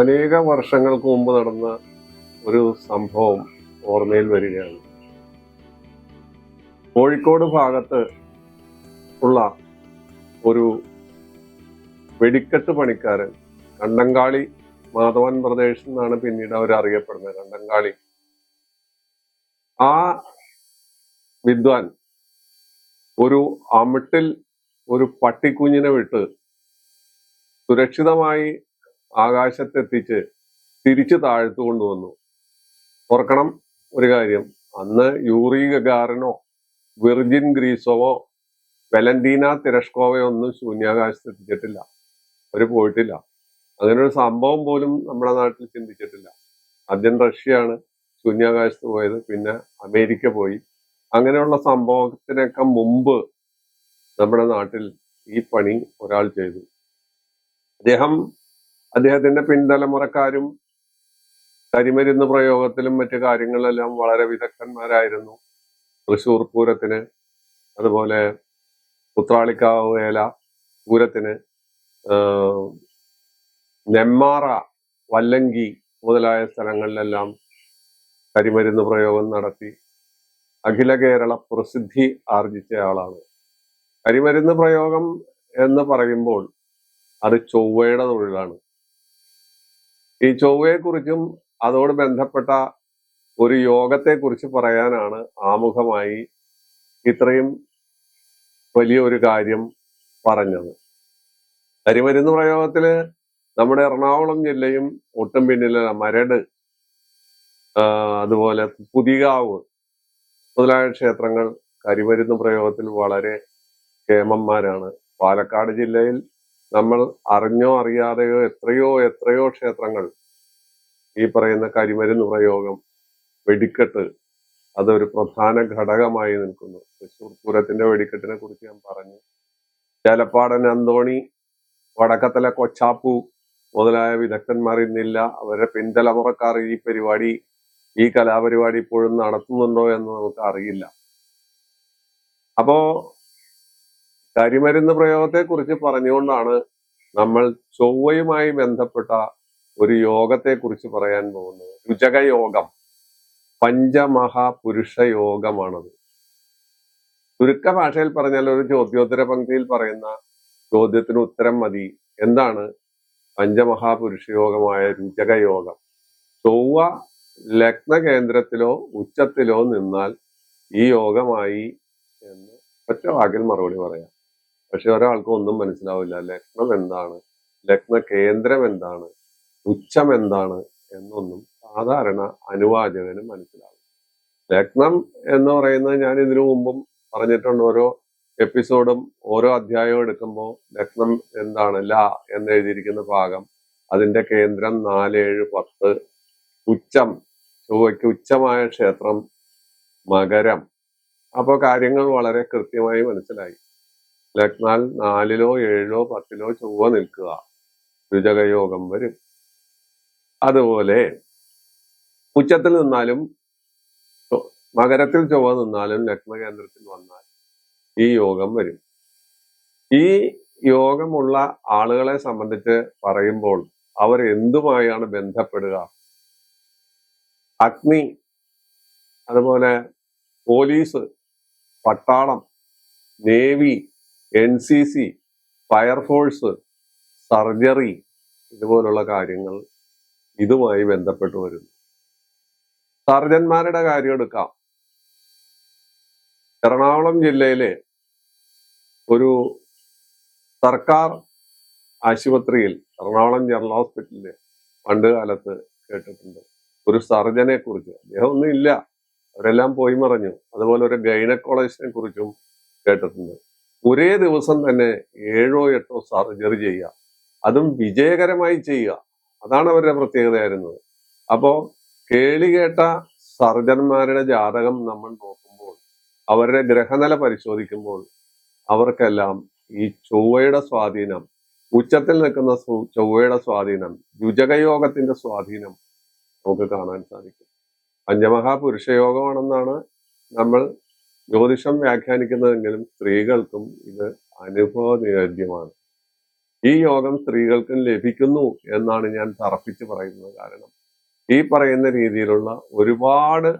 അനേക വർഷങ്ങൾക്ക് മുമ്പ് നടന്ന ഒരു സംഭവം ഓർമ്മയിൽ വരികയാണ്. കോഴിക്കോട് ഭാഗത്ത് ഉള്ള ഒരു വെടിക്കെട്ട് പണിക്കാരൻ കണ്ടങ്കാളി മാധവൻ പ്രദേശ് എന്നാണ് പിന്നീട് അവർ അറിയപ്പെടുന്നത്. കണ്ടങ്കാളി ആ വിദ്വാൻ ഒരു അമിട്ടിൽ ഒരു പട്ടിക്കുഞ്ഞിനെ വിട്ട് സുരക്ഷിതമായി ആകാശത്തെത്തിച്ച് തിരിച്ചു താഴ്ത്തു കൊണ്ടുവന്നു. ഓർക്കണം ഒരു കാര്യം. അന്ന് യൂറി ഗഗാറിനോ വിർജിൻ ഗ്രീസോവോ വെലന്റീന തിരഷ്കോവയോ ഒന്നും ശൂന്യാകാശത്ത് എത്തിച്ചിട്ടില്ല അവർ പോയിട്ടില്ല. അങ്ങനെ ഒരു സംഭവം പോലും നമ്മുടെ നാട്ടിൽ ചിന്തിച്ചിട്ടില്ല. ആദ്യം റഷ്യയാണ് ശൂന്യാകാശത്ത് പോയത് പിന്നെ അമേരിക്ക പോയി. അങ്ങനെയുള്ള സംഭവത്തിനൊക്കെ മുമ്പ് നമ്മുടെ നാട്ടിൽ ഈ പണി ഒരാൾ ചെയ്തു. അദ്ദേഹം അദ്ദേഹത്തിന്റെ പിൻതലമുറക്കാരും കരിമരുന്ന് പ്രയോഗത്തിലും മറ്റു കാര്യങ്ങളിലെല്ലാം വളരെ വിദഗ്ധന്മാരായിരുന്നു. തൃശൂർ പൂരത്തിന് അതുപോലെ പുത്രാളിക്കാവ് വേല പൂരത്തിന് നെമ്മാറ വല്ലങ്കി മുതലായ സ്ഥലങ്ങളിലെല്ലാം കരിമരുന്ന് പ്രയോഗം നടത്തി അഖില കേരള പ്രസിദ്ധി ആർജിച്ച ആളാണ്. കരിമരുന്ന് പ്രയോഗം എന്ന് പറയുമ്പോൾ അത് ചൊവ്വയുടെ തൊഴിലാണ്. ഈ ചൊവ്വയെക്കുറിച്ചും അതോട് ബന്ധപ്പെട്ട ഒരു യോഗത്തെക്കുറിച്ച് പറയാനാണ് ആമുഖമായി ഇത്രയും വലിയ ഒരു കാര്യം പറഞ്ഞത്. കരിമരുന്ന് പ്രയോഗത്തിൽ നമ്മുടെ എറണാകുളം ജില്ലയും ഒട്ടും പിന്നിലല്ല മരട് അതുപോലെ പുതികാവ് മുതലായ ക്ഷേത്രങ്ങൾ കരിമരുന്ന് പ്രയോഗത്തിൽ വളരെ ക്ഷേമന്മാരാണ്. പാലക്കാട് ജില്ലയിൽ നമ്മൾ അറിഞ്ഞോ അറിയാതെയോ എത്രയോ എത്രയോ ക്ഷേത്രങ്ങൾ ഈ പറയുന്ന കരിമരുന്ന് പ്രയോഗം വെടിക്കെട്ട് അതൊരു പ്രധാന ഘടകമായി നിൽക്കുന്നു. തൃശ്ശൂർ പൂരത്തിന്റെ വെടിക്കെട്ടിനെ കുറിച്ച് ഞാൻ പറഞ്ഞു. ചേലപ്പാടൻ അന്തോണി വടക്കത്തല കൊച്ചാപ്പു മുതലായ വിദഗ്ധന്മാർ ഇന്നില്ല. അവരുടെ പിൻതലമുറക്കാർ ഈ പരിപാടി ഈ കലാപരിപാടി ഇപ്പോഴും നടത്തുന്നുണ്ടോ എന്ന് നമുക്ക് അറിയില്ല. അപ്പോ കരിമരുന്ന് പ്രയോഗത്തെ കുറിച്ച് പറഞ്ഞുകൊണ്ടാണ് നമ്മൾ ചൊവ്വയുമായി ബന്ധപ്പെട്ട ഒരു യോഗത്തെ കുറിച്ച് പറയാൻ പോകുന്നത്. രുചകയോഗം. പഞ്ചമഹാപുരുഷ യോഗമാണത് ചുരുക്ക ഭാഷയിൽ പറഞ്ഞാൽ ഒരു ചോദ്യോത്തര പങ്ക്തിയിൽ പറയുന്ന ചോദ്യത്തിന് ഉത്തരം മതി. എന്താണ് പഞ്ചമഹാപുരുഷ യോഗമായ രുചകയോഗം? ചൊവ്വ ലഗ്ന കേന്ദ്രത്തിലോ ഉച്ചത്തിലോ നിന്നാൽ ഈ യോഗമായി എന്ന് ഒറ്റ വാക്കിൽ മറുപടി പറയാം. പക്ഷെ ഒരാൾക്കും ഒന്നും മനസ്സിലാവില്ല. ലഗ്നം എന്താണ്? ലഗ്ന കേന്ദ്രം എന്താണ്? ഉച്ചം എന്താണ്? എന്നൊന്നും സാധാരണ അനുവാചകന് മനസ്സിലാവും ലഗ്നം എന്ന് പറയുന്നത് ഞാൻ ഇതിനു മുമ്പും പറഞ്ഞിട്ടുണ്ട്. ഓരോ എപ്പിസോഡും ഓരോ അധ്യായവും എടുക്കുമ്പോൾ ലഗ്നം എന്താണ്? ല എന്ന് എഴുതിയിരിക്കുന്ന ഭാഗം. അതിന്റെ കേന്ദ്രം നാല് ഏഴ് പത്ത്. ഉച്ചം ചൊവ്വയ്ക്ക് ഉച്ചമായ ക്ഷേത്രം മകരം. അപ്പോൾ കാര്യങ്ങൾ വളരെ കൃത്യമായി മനസ്സിലായി. ലഗ്നാൽ നാലിലോ ഏഴിലോ പത്തിലോ ചൊവ്വ നിൽക്കുക. രുചകയോഗം വരും. അതുപോലെ ഉച്ചത്തിൽ നിന്നാലും മകരത്തിൽ ചൊവ്വ നിന്നാലും ലഗ്നകേന്ദ്രത്തിൽ വന്നാൽ ഈ യോഗം വരും. ഈ യോഗമുള്ള ആളുകളെ സംബന്ധിച്ച് പറയുമ്പോൾ അവർ എന്തുമായാണ് ബന്ധപ്പെടുക? അഗ്നി അതുപോലെ പോലീസ് പട്ടാളം navy N C C fire force surgery ഇതുപോലുള്ള കാര്യങ്ങൾ ഇതുമായി ബന്ധപ്പെട്ട് വരുന്നു. സർജന്മാരുടെ കാര്യം എടുക്കാം. എറണാകുളം ജില്ലയിലെ ഒരു സർക്കാർ ആശുപത്രിയിൽ എറണാകുളം ജനറൽ ഹോസ്പിറ്റലിൽ പണ്ട് കാലത്ത് കേട്ടിട്ടുണ്ട്. ഒരു സർജനെ കുറിച്ച്. അദ്ദേഹം ഒന്നും ഇല്ല. അവരെല്ലാം പോയി മറഞ്ഞു. അതുപോലെ ഒരു ഗൈനക്കോളജിസ്റ്റിനെ കുറിച്ചും കേട്ടിട്ടുണ്ട്. ഒരേ ദിവസം തന്നെ ഏഴോ എട്ടോ സർജറി ചെയ്യുക. അതും വിജയകരമായി ചെയ്യുക. അതാണ് അവരുടെ പ്രത്യേകതയായിരുന്നത്. അപ്പോൾ കേളി കേട്ട സർജന്മാരുടെ ജാതകം നമ്മൾ നോക്കുമ്പോൾ അവരുടെ ഗ്രഹനില പരിശോധിക്കുമ്പോൾ അവർക്കെല്ലാം ഈ ചൊവ്വയുടെ സ്വാധീനം ഉച്ചത്തിൽ നിൽക്കുന്ന ചൊവ്വയുടെ സ്വാധീനം രുചകയോഗത്തിന്റെ സ്വാധീനം നമുക്ക് കാണാൻ സാധിക്കും. പഞ്ചമഹാപുരുഷയോഗമാണെന്നാണ് നമ്മൾ ജ്യോതിഷം വ്യാഖ്യാനിക്കുന്നതെങ്കിലും സ്ത്രീകൾക്കും ഇത് അനുഭവനിവേദ്യമാണ്. ഈ യോഗം സ്ത്രീകൾക്കും ലഭിക്കുന്നു എന്നാണ് ഞാൻ തറപ്പിച്ച് പറയുന്നത് കാരണം. ഈ പറയുന്ന രീതിയിലുള്ള ഒരുപാട്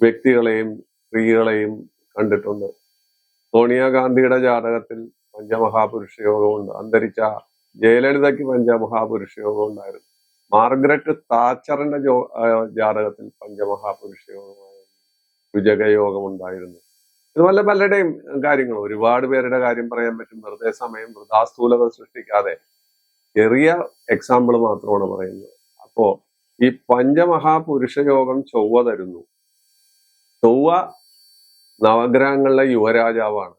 വ്യക്തികളെയും സ്ത്രീകളെയും കണ്ടിട്ടുണ്ട്. സോണിയാഗാന്ധിയുടെ ജാതകത്തിൽ പഞ്ചമഹാപുരുഷ യോഗമുണ്ട്. അന്തരിച്ച ജയലളിതയ്ക്ക് പഞ്ചമഹാപുരുഷ യോഗം ഉണ്ടായിരുന്നു മാർഗരറ്റ് താച്ചറിന്റെ ജോ ജാതകത്തിൽ പഞ്ചമഹാപുരുഷ യോഗമായ രുജക യോഗം ഉണ്ടായിരുന്നു ഇതുപോലെ പലരുടെയും കാര്യങ്ങൾ ഒരുപാട് പേരുടെ കാര്യം പറയാൻ പറ്റും. വെറുതെ സമയം വൃതാസ്ഥൂലകൾ സൃഷ്ടിക്കാതെ. ചെറിയ എക്സാമ്പിൾ മാത്രമാണ് പറയുന്നത്. അപ്പോ ഈ പഞ്ചമഹാപുരുഷ യോഗം ചൊവ്വ തരുന്നു. ചൊവ്വ നവഗ്രഹങ്ങളിലെ യുവരാജാവാണ്.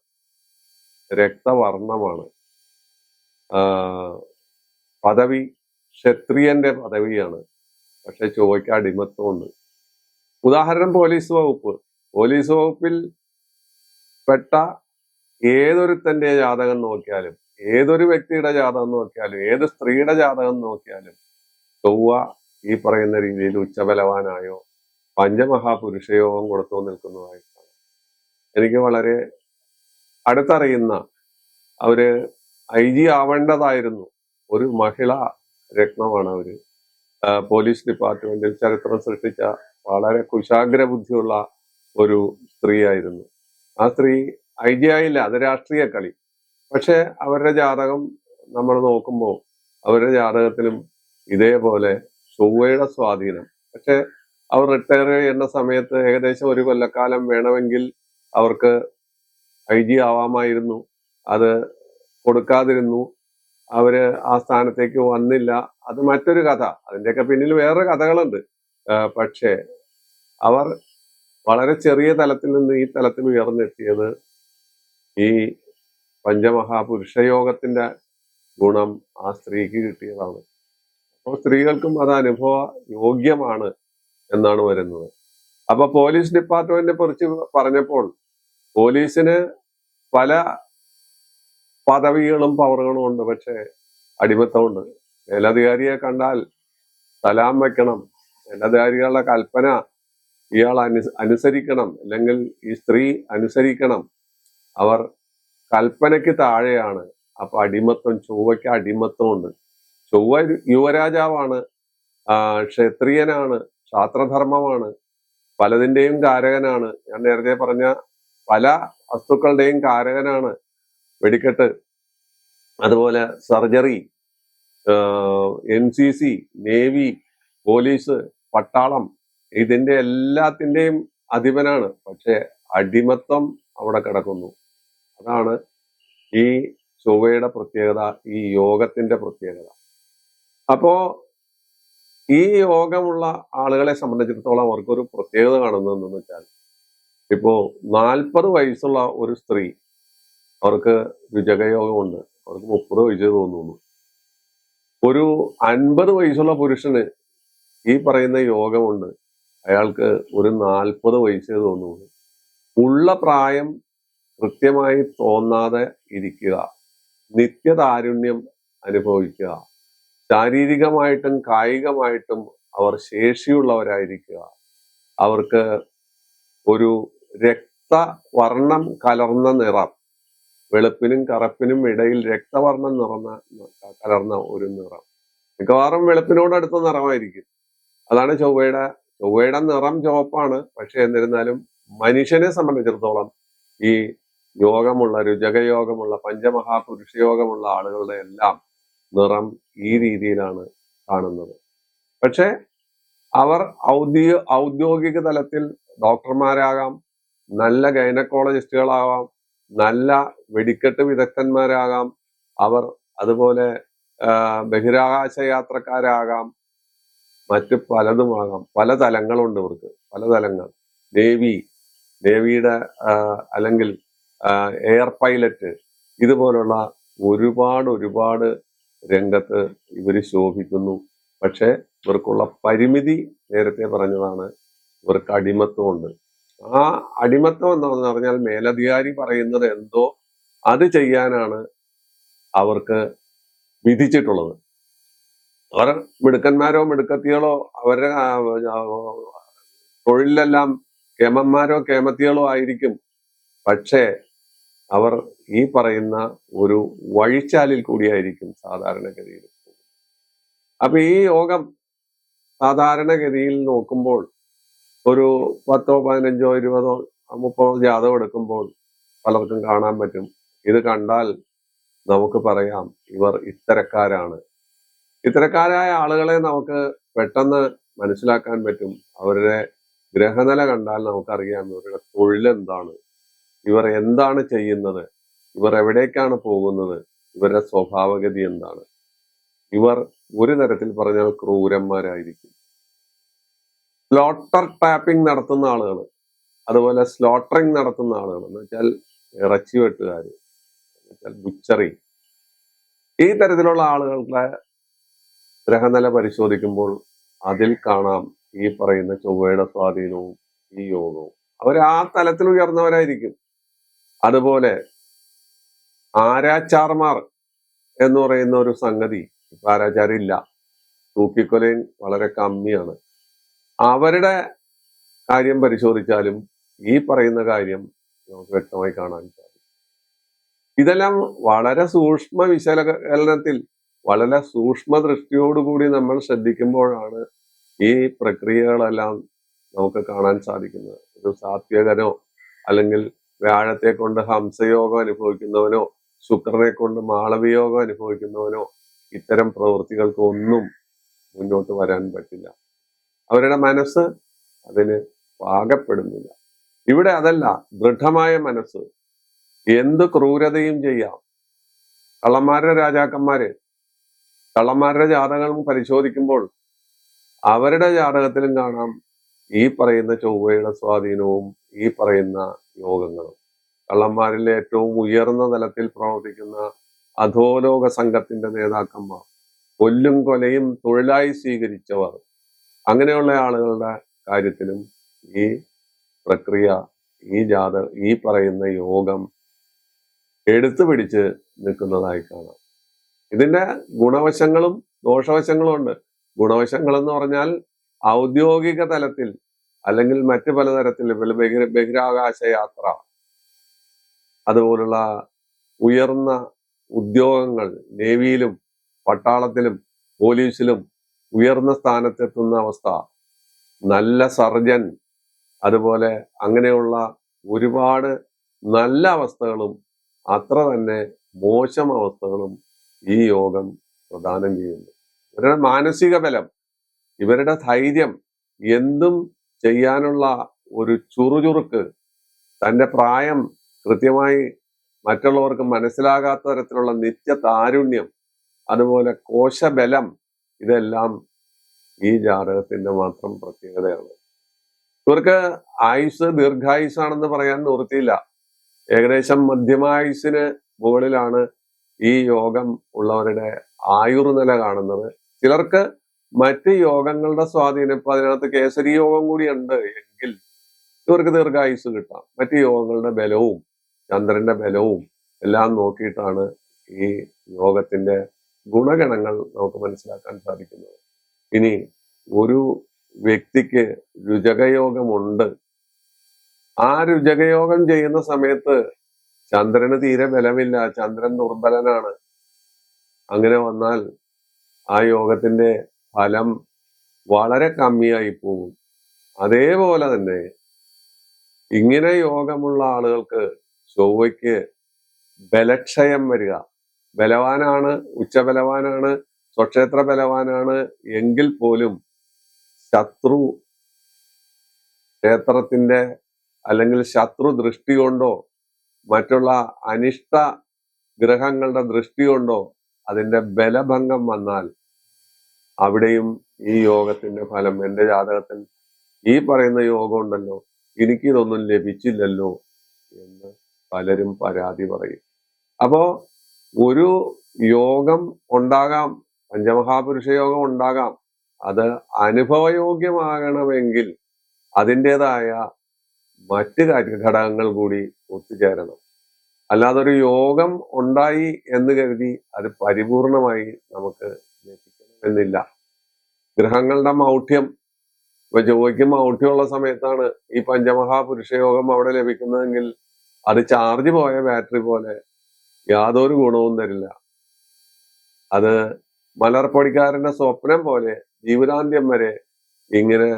രക്തവർണമാണ് പദവി ക്ഷത്രിയന്റെ പദവിയാണ്. പക്ഷെ ചൊവ്വയ്ക്ക് അടിമത്വമുണ്ട്. ഉദാഹരണം പോലീസ് വകുപ്പ്. പോലീസ് വകുപ്പിൽ പെട്ട ഏതൊരുത്തന്റെ ജാതകം നോക്കിയാലും ഏതൊരു വ്യക്തിയുടെ ജാതകം നോക്കിയാലും ഏത് സ്ത്രീയുടെ ജാതകം നോക്കിയാലും ചൊവ്വ ഈ പറയുന്ന രീതിയിൽ ഉച്ചബലവാനായോ പഞ്ചമഹാപുരുഷയോഗം കൊടുത്തു നിൽക്കുന്നതായിട്ടാണ്. എനിക്ക് വളരെ അടുത്തറിയുന്ന അവർ ഐ ജി ആവേണ്ടതായിരുന്നു. ഒരു മഹിള രത്നമാണ് അവർ. പോലീസ് ഡിപ്പാർട്ട്മെന്റിൽ ചരിത്രം സൃഷ്ടിച്ച വളരെ കുശാഗ്ര ബുദ്ധിയുള്ള ഒരു സ്ത്രീയായിരുന്നു. ആ സ്ത്രീ ഐ ജി ആയില്ല അത് രാഷ്ട്രീയ കളി. പക്ഷെ അവരുടെ ജാതകം നമ്മൾ നോക്കുമ്പോൾ അവരുടെ ജാതകത്തിലും ഇതേപോലെ ചൊവ്വയുടെ സ്വാധീനം. പക്ഷെ അവർ റിട്ടയർ ചെയ്യുന്ന സമയത്ത് ഏകദേശം ഒരു കൊല്ലക്കാലം വേണമെങ്കിൽ അവർക്ക് ഐ ജി ആവാമായിരുന്നു അത് കൊടുക്കാതിരുന്നു. അവർ ആ സ്ഥാനത്തേക്ക് വന്നില്ല. അത് മറ്റൊരു കഥ. അതിന്റെയൊക്കെ പിന്നിൽ വേറെ കഥകളുണ്ട്. പക്ഷേ അവർ വളരെ ചെറിയ തലത്തിൽ നിന്ന് ഈ തലത്തിൽ ഉയർന്നെത്തിയത് ഈ പഞ്ചമഹാപുരുഷ യോഗത്തിന്റെ ഗുണം ആ സ്ത്രീക്ക് കിട്ടിയതാണ്. അപ്പോൾ സ്ത്രീകൾക്കും അത് അനുഭവ യോഗ്യമാണ് എന്നാണ് വരുന്നത്. അപ്പൊ പോലീസ് ഡിപ്പാർട്ട്മെന്റിനെ കുറിച്ച് പറഞ്ഞപ്പോൾ പോലീസിന് പല പദവികളും പവറുകളും ഉണ്ട്. പക്ഷേ അടിമത്തമുണ്ട്. മേലധികാരിയെ കണ്ടാൽ സലാം വെക്കണം മേലധികാരികളുടെ കൽപ്പന ഇയാൾ അനു അനുസരിക്കണം. അല്ലെങ്കിൽ ഈ സ്ത്രീ അനുസരിക്കണം. അവർ കൽപ്പനയ്ക്ക് താഴെയാണ്. അപ്പൊ അടിമത്വം ചൊവ്വയ്ക്ക് അടിമത്വമുണ്ട് ചൊവ്വ യുവരാജാവാണ്. ക്ഷത്രിയനാണ്. ശാസ്ത്രധർമ്മമാണ്. പലതിന്റെയും കാരകനാണ്. ഞാൻ നേരത്തെ പറഞ്ഞ പല വസ്തുക്കളുടെയും കാരകനാണ് വെടിക്കെട്ട്. അതുപോലെ surgery N C C navy police പട്ടാളം ഇതിന്റെ എല്ലാത്തിന്റെയും അധിപനാണ്. പക്ഷെ അടിമത്വം അവിടെ കിടക്കുന്നു. അതാണ് ഈ ചൊവ്വയുടെ പ്രത്യേകത ഈ യോഗത്തിന്റെ പ്രത്യേകത. അപ്പോ ഈ യോഗമുള്ള ആളുകളെ സംബന്ധിച്ചിടത്തോളം അവർക്കൊരു പ്രത്യേകത കാണുന്നതെന്ന് വെച്ചാൽ ഇപ്പോ നാൽപ്പത് വയസ്സുള്ള ഒരു സ്ത്രീ അവർക്ക് രുചകയോഗമുണ്ട് അവർക്ക് മുപ്പത് വയസ്സ് തോന്നുന്നു ഒരു അൻപത് വയസ്സുള്ള പുരുഷന് ഈ പറയുന്ന യോഗമുണ്ട്. അയാൾക്ക് ഒരു നാൽപ്പത് വയസ്സേ തോന്നുള്ളൂ. ഉള്ള പ്രായം കൃത്യമായി തോന്നാതെ ഇരിക്കുക. നിത്യതാരുണ്യം അനുഭവിക്കുക. ശാരീരികമായിട്ടും കായികമായിട്ടും അവർ ശേഷിയുള്ളവരായിരിക്കുക. അവർക്ക് ഒരു രക്തവർണം കലർന്ന നിറം വെളുപ്പിനും കറുപ്പിനും ഇടയിൽ രക്തവർണം നിറന്ന കലർന്ന ഒരു നിറം. മിക്കവാറും വെളുപ്പിനോടടുത്ത നിറമായിരിക്കും. അതാണ് ചൊവ്വയുടെ ചൊവ്വയുടെ നിറം ചുവപ്പാണ്. പക്ഷെ എന്നിരുന്നാലും മനുഷ്യനെ സംബന്ധിച്ചിടത്തോളം ഈ യോഗമുള്ള രുചകയോഗമുള്ള പഞ്ചമഹാപുരുഷ യോഗമുള്ള ആളുകളുടെ എല്ലാം നിറം ഈ രീതിയിലാണ് കാണുന്നത്. പക്ഷെ അവർ ഔദ്യോ ഔദ്യോഗിക തലത്തിൽ ഡോക്ടർമാരാകാം നല്ല ഗൈനക്കോളജിസ്റ്റുകളാകാം നല്ല വെടിക്കെട്ട് വിദഗ്ധന്മാരാകാം അവർ അതുപോലെ ബഹിരാകാശ യാത്രക്കാരാകാം മറ്റ് പലതുമാകാം പല തലങ്ങളുണ്ട് ഇവർക്ക്. പല തലങ്ങൾ. നേവി നേവിയുടെ അല്ലെങ്കിൽ എയർ പൈലറ്റ് ഇതുപോലുള്ള ഒരുപാട് ഒരുപാട് രംഗത്ത് ഇവർ ശോഭിക്കുന്നു. പക്ഷേ ഇവർക്കുള്ള പരിമിതി നേരത്തെ പറഞ്ഞതാണ് ഇവർക്ക് അടിമത്വമുണ്ട് ആ അടിമത്വം എന്താണെന്ന് പറഞ്ഞാൽ മേലധികാരി പറയുന്നത് എന്തോ അത് ചെയ്യാനാണ് അവർക്ക് വിധിച്ചിട്ടുള്ളത്. അവർ മിടുക്കന്മാരോ മിടുക്കത്തികളോ അവരുടെ തൊഴിലിലെല്ലാം കേമന്മാരോ കേമത്തികളോ ആയിരിക്കും. പക്ഷേ അവർ ഈ പറയുന്ന ഒരു വഴിച്ചാലിൽ കൂടിയായിരിക്കും സാധാരണഗതിയിൽ. അപ്പൊ ഈ യോഗം സാധാരണഗതിയിൽ നോക്കുമ്പോൾ ഒരു പത്തോ പതിനഞ്ചോ ഇരുപതോ മുപ്പതോ ജാതകം എടുക്കുമ്പോൾ പലർക്കും കാണാൻ പറ്റും. ഇത് കണ്ടാൽ നമുക്ക് പറയാം ഇവർ ഇത്തരക്കാരാണ്. ഇത്തരക്കാരായ ആളുകളെ നമുക്ക് പെട്ടെന്ന് മനസ്സിലാക്കാൻ പറ്റും. അവരുടെ ഗ്രഹനില കണ്ടാൽ നമുക്കറിയാം ഇവരുടെ തൊഴിലെന്താണ് ഇവർ എന്താണ് ചെയ്യുന്നത്. ഇവർ എവിടേക്കാണ് പോകുന്നത്. ഇവരുടെ സ്വഭാവഗതി എന്താണ്. ഇവർ ഒരു തരത്തിൽ പറഞ്ഞാൽ ക്രൂരന്മാരായിരിക്കും. സ്ലോട്ടർ ടാപ്പിംഗ് നടത്തുന്ന ആളുകൾ അതുപോലെ സ്ലോട്ടറിങ് നടത്തുന്ന ആളുകൾ എന്ന് വെച്ചാൽ ഇറച്ചി വെട്ടുകാർ വെച്ചാൽ ബുച്ചറി ഈ തരത്തിലുള്ള ആളുകളുടെ ഗ്രഹനില പരിശോധിക്കുമ്പോൾ അതിൽ കാണാം ഈ പറയുന്ന ചൊവ്വയുടെ സ്വാധീനവും ഈ യോഗവും. അവർ ആ തലത്തിൽ ഉയർന്നവരായിരിക്കും. അതുപോലെ ആരാച്ചാർമാർ എന്ന് പറയുന്ന ഒരു സംഗതി ഇപ്പൊ ഇല്ല തൂക്കിക്കൊലയും വളരെ കമ്മിയാണ്. അവരുടെ കാര്യം പരിശോധിച്ചാലും ഈ പറയുന്ന കാര്യം നമുക്ക് വ്യക്തമായി കാണാൻ സാധിക്കും. ഇതെല്ലാം വളരെ സൂക്ഷ്മ വിശകലനത്തിൽ വളരെ സൂക്ഷ്മ ദൃഷ്ടിയോടുകൂടി നമ്മൾ ശ്രദ്ധിക്കുമ്പോഴാണ് ഈ പ്രക്രിയകളെല്ലാം നമുക്ക് കാണാൻ സാധിക്കുന്നത്. ഒരു സാത്വികനോ അല്ലെങ്കിൽ വ്യാഴത്തെ കൊണ്ട് ഹംസയോഗം അനുഭവിക്കുന്നവനോ ശുക്രനെ കൊണ്ട് മാളവിയോഗം അനുഭവിക്കുന്നവനോ ഇത്തരം പ്രവൃത്തികൾക്ക് ഒന്നും മുന്നോട്ട് വരാൻ പറ്റില്ല. അവരുടെ മനസ്സ് അതിന് പാകപ്പെടുന്നില്ല. ഇവിടെ അതല്ല ദൃഢമായ മനസ്സ്. എന്ത് ക്രൂരതയും ചെയ്യാം. കള്ളന്മാരുടെ രാജാക്കന്മാര് കള്ളന്മാരുടെ ജാതകം പരിശോധിക്കുമ്പോൾ അവരുടെ ജാതകത്തിലും കാണാം ഈ പറയുന്ന ചൊവ്വയുടെ സ്വാധീനവും ഈ പറയുന്ന യോഗങ്ങളും. കള്ളന്മാരിലെ ഏറ്റവും ഉയർന്ന തലത്തിൽ പ്രവർത്തിക്കുന്ന അധോലോക സംഘത്തിന്റെ നേതാക്കന്മാർ കൊല്ലും കൊലയും തൊഴിലായി സ്വീകരിച്ചവർ അങ്ങനെയുള്ള ആളുകളുടെ കാര്യത്തിലും ഈ പ്രക്രിയ ഈ ജാത ഈ പറയുന്ന യോഗം എടുത്തു പിടിച്ച് നിൽക്കുന്നതായി കാണാം. ഇതിന്റെ ഗുണവശങ്ങളും ദോഷവശങ്ങളും ഉണ്ട്. ഗുണവശങ്ങൾ എന്ന് പറഞ്ഞാൽ ഔദ്യോഗിക തലത്തിൽ അല്ലെങ്കിൽ മറ്റ് പലതരത്തിൽ ബഹിര ബഹിരാകാശ യാത്ര അതുപോലുള്ള ഉയർന്ന ഉദ്യോഗങ്ങൾ നേവിയിലും പട്ടാളത്തിലും പോലീസിലും ഉയർന്ന സ്ഥാനത്തെത്തുന്ന അവസ്ഥ നല്ല സർജൻ അതുപോലെ അങ്ങനെയുള്ള ഒരുപാട് നല്ല അവസ്ഥകളും അത്ര തന്നെ മോശം അവസ്ഥകളും ഈ യോഗം പ്രദാനം ചെയ്യുന്നു. ഇവരുടെ മാനസിക ബലം ഇവരുടെ ധൈര്യം എന്തും ചെയ്യാനുള്ള ഒരു ചുറുചുറുക്ക് തന്റെ പ്രായം കൃത്യമായി മറ്റുള്ളവർക്ക് മനസ്സിലാകാത്ത തരത്തിലുള്ള നിത്യ താരുണ്യം അതുപോലെ കോശബലം ഇതെല്ലാം ഈ ജാതകത്തിന്റെ മാത്രം പ്രത്യേകതയാണ്. ഇവർക്ക് ആയുസ് ദീർഘായുസാണെന്ന് പറയാൻ നിവൃത്തിയില്ല. ഏകദേശം മധ്യമായുസിന് മുകളിലാണ് ഈ യോഗം ഉള്ളവരുടെ ആയുർനില കാണുന്നത്. ചിലർക്ക് മറ്റ് യോഗങ്ങളുടെ സ്വാധീനം ഇപ്പൊ അതിനകത്ത് കേസരി യോഗം കൂടി ഉണ്ട് എങ്കിൽ ഇവർക്ക് ദീർഘായുസ് കിട്ടാം. മറ്റ് യോഗങ്ങളുടെ ബലവും ചന്ദ്രന്റെ ബലവും എല്ലാം നോക്കിയിട്ടാണ് ഈ യോഗത്തിന്റെ ഗുണഗണങ്ങൾ നമുക്ക് മനസ്സിലാക്കാൻ സാധിക്കുന്നത്. ഇനി ഒരു വ്യക്തിക്ക് രുചകയോഗമുണ്ട്. ആ രുചകയോഗം ചെയ്യുന്ന സമയത്ത് ചന്ദ്രന് തീരെ ബലമില്ല. ചന്ദ്രൻ ദുർബലനാണ്. അങ്ങനെ വന്നാൽ ആ യോഗത്തിന്റെ ഫലം വളരെ കമ്മിയായി പോകും. അതേപോലെ തന്നെ ഇങ്ങനെ യോഗമുള്ള ആളുകൾക്ക് ചൊവ്വയ്ക്ക് ബലക്ഷയം വരിക. ബലവാനാണ് ഉച്ചബലവാനാണ് സ്വക്ഷേത്ര ബലവാനാണ് എങ്കിൽ പോലും ശത്രു ക്ഷേത്രത്തിന്റെ അല്ലെങ്കിൽ ശത്രു ദൃഷ്ടി കൊണ്ടോ മറ്റുള്ള അനിഷ്ട ഗ്രഹങ്ങളുടെ ദൃഷ്ടി കൊണ്ടോ അതിന്റെ ബലഭംഗം വന്നാൽ അവിടെയും ഈ യോഗത്തിന്റെ ഫലം എന്റെ ജാതകത്തിൽ ഈ പറയുന്ന യോഗം ഉണ്ടല്ലോ എനിക്കിതൊന്നും ലഭിച്ചില്ലല്ലോ എന്ന് പലരും പരാതി പറയും. അപ്പോ ഒരു യോഗം ഉണ്ടാകാം പഞ്ചമഹാപുരുഷ യോഗം ഉണ്ടാകാം അത് അനുഭവയോഗ്യമാകണമെങ്കിൽ അതിന്റെതായ മറ്റ് ഘടകങ്ങൾ കൂടി ഒത്തുചേരണം. അല്ലാതെ ഒരു യോഗം ഉണ്ടായി എന്ന് കരുതി അത് പരിപൂർണമായി നമുക്ക് ലഭിക്കണമെന്നില്ല. ഗ്രഹങ്ങളുടെ മൗഢ്യം. ഇപ്പൊ ജോയ്ക്ക് മൗഢ്യമുള്ള സമയത്താണ് ഈ പഞ്ചമഹാപുരുഷ യോഗം അവിടെ ലഭിക്കുന്നതെങ്കിൽ അത് ചാർജ് പോയ ബാറ്ററി പോലെ യാതൊരു ഗുണവും തരില്ല. അത് മലർപ്പൊടിക്കാരന്റെ സ്വപ്നം പോലെ ജീവിതാന്ത്യം വരെ ഇങ്ങനെ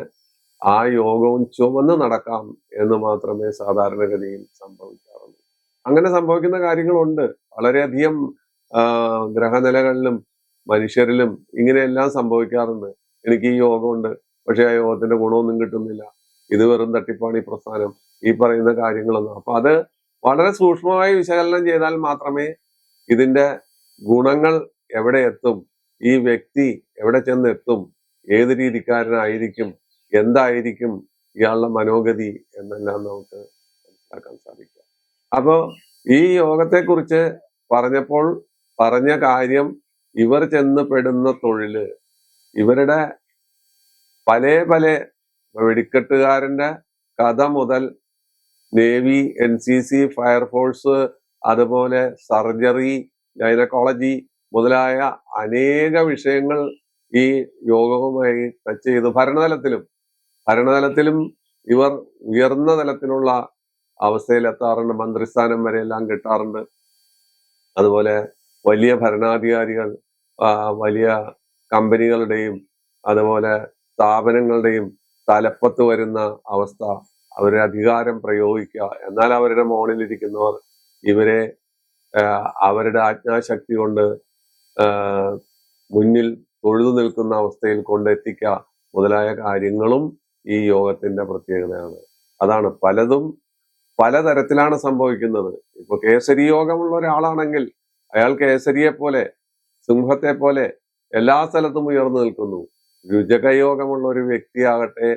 ആ യോഗവും ചുമന്ന് നടക്കാം എന്ന് മാത്രമേ സാധാരണഗതിയിൽ സംഭവിക്കാറുള്ളൂ. അങ്ങനെ സംഭവിക്കുന്ന കാര്യങ്ങളുണ്ട്. വളരെയധികം ഗ്രഹനിലകളിലും മനുഷ്യരിലും ഇങ്ങനെയെല്ലാം സംഭവിക്കാറുണ്ട്. എനിക്ക് ഈ യോഗമുണ്ട് പക്ഷേ ആ യോഗത്തിന്റെ ഗുണമൊന്നും കിട്ടുന്നില്ല. ഇത് വെറും തട്ടിപ്പാണി പ്രസ്ഥാനം ഈ പറയുന്ന കാര്യങ്ങളൊന്നും. അപ്പൊ അത് വളരെ സൂക്ഷ്മമായി വിശകലനം ചെയ്താൽ മാത്രമേ ഇതിന്റെ ഗുണങ്ങൾ എവിടെ എത്തും ഈ വ്യക്തി എവിടെ ചെന്ന് എത്തും ഏത് രീതിക്കാരനായിരിക്കും എന്തായിരിക്കും ഇയാളുടെ മനോഗതി എന്നെല്ലാം നമുക്ക് മനസ്സിലാക്കാൻ സാധിക്കുക അപ്പോൾ ഈ യോഗത്തെക്കുറിച്ച് പറഞ്ഞപ്പോൾ പറഞ്ഞ കാര്യം ഇവർ ചെന്ന് പെടുന്ന തൊഴിൽ ഇവരുടെ പല പല വെടിക്കെട്ടുകാരന്റെ കഥ മുതൽ navy N C C fire force അതുപോലെ സർജറി ഗൈനക്കോളജി മുതലായ അനേക വിഷയങ്ങൾ ഈ യോഗവുമായി ടച്ച് ചെയ്തു. ഭരണതലത്തിലും ഭരണതലത്തിലും ഇവർ ഉയർന്ന തലത്തിലുള്ള അവസ്ഥയിലെത്താറുണ്ട് മന്ത്രിസ്ഥാനം വരെ എല്ലാം കിട്ടാറുണ്ട്. അതുപോലെ വലിയ ഭരണാധികാരികൾ വലിയ കമ്പനികളുടെയും അതുപോലെ സ്ഥാപനങ്ങളുടെയും തലപ്പത്ത് വരുന്ന അവസ്ഥ അവരെ അധികാരം പ്രയോഗിക്കുക. എന്നാൽ അവരുടെ മോണിലിരിക്കുന്നവർ ഇവരെ അവരുടെ ആജ്ഞാശക്തി കൊണ്ട് മുന്നിൽ തൊഴുതു നിൽക്കുന്ന അവസ്ഥയിൽ കൊണ്ടെത്തിക്കുക. മുതലായ കാര്യങ്ങളും ഈ യോഗത്തിന്റെ പ്രത്യേകതയാണ്. അതാണ് പലതും പലതരത്തിലാണ് സംഭവിക്കുന്നത്. ഇപ്പൊ കേസരി യോഗമുള്ള ഒരാളാണെങ്കിൽ അയാൾ കേസരിയെ പോലെ സിംഹത്തെ പോലെ എല്ലാ സ്ഥലത്തും ഉയർന്നു നിൽക്കുന്നു. രുചകയോഗമുള്ള ഒരു വ്യക്തിയാകട്ടെ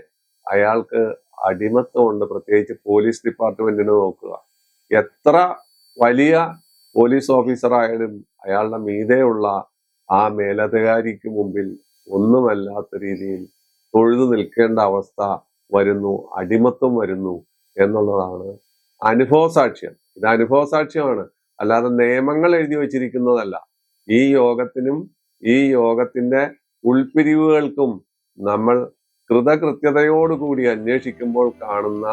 അയാൾക്ക് അടിമത്തമുണ്ട് പ്രത്യേകിച്ച് പോലീസ് ഡിപ്പാർട്ട്മെന്റിന് നോക്കുക. എത്ര വലിയ പോലീസ് ഓഫീസർ ആയാലും അയാളുടെ മീതെയുള്ള ആ മേലധികാരിക്ക് മുമ്പിൽ ഒന്നുമല്ലാത്ത രീതിയിൽ തൊഴുതു നിൽക്കേണ്ട അവസ്ഥ വരുന്നു അടിമത്വം വരുന്നു എന്നുള്ളതാണ് അനുഭവ സാക്ഷ്യം. ഇത് അനുഭവ സാക്ഷ്യമാണ്. അല്ലാതെ നിയമങ്ങൾ എഴുതി വച്ചിരിക്കുന്നതല്ല. ഈ യോഗത്തിനും ഈ യോഗത്തിന്റെ ഉൾപിരിവുകൾക്കും നമ്മൾ കൃതകൃത്യതയോടുകൂടി അന്വേഷിക്കുമ്പോൾ കാണുന്ന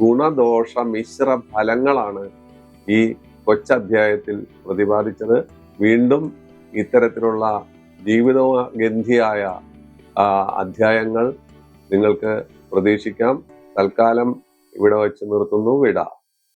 ഗുണദോഷ മിശ്ര ഫലങ്ങളാണ് ഈ കൊച്ചധ്യായത്തിൽ പ്രതിപാദിച്ചത്. വീണ്ടും ഇത്തരത്തിലുള്ള ജീവിതഗന്ധിയായ അധ്യായങ്ങൾ നിങ്ങൾക്ക് പ്രതീക്ഷിക്കാം. തൽക്കാലം ഇവിടെ വെച്ച് നിർത്തുന്നു. വിട.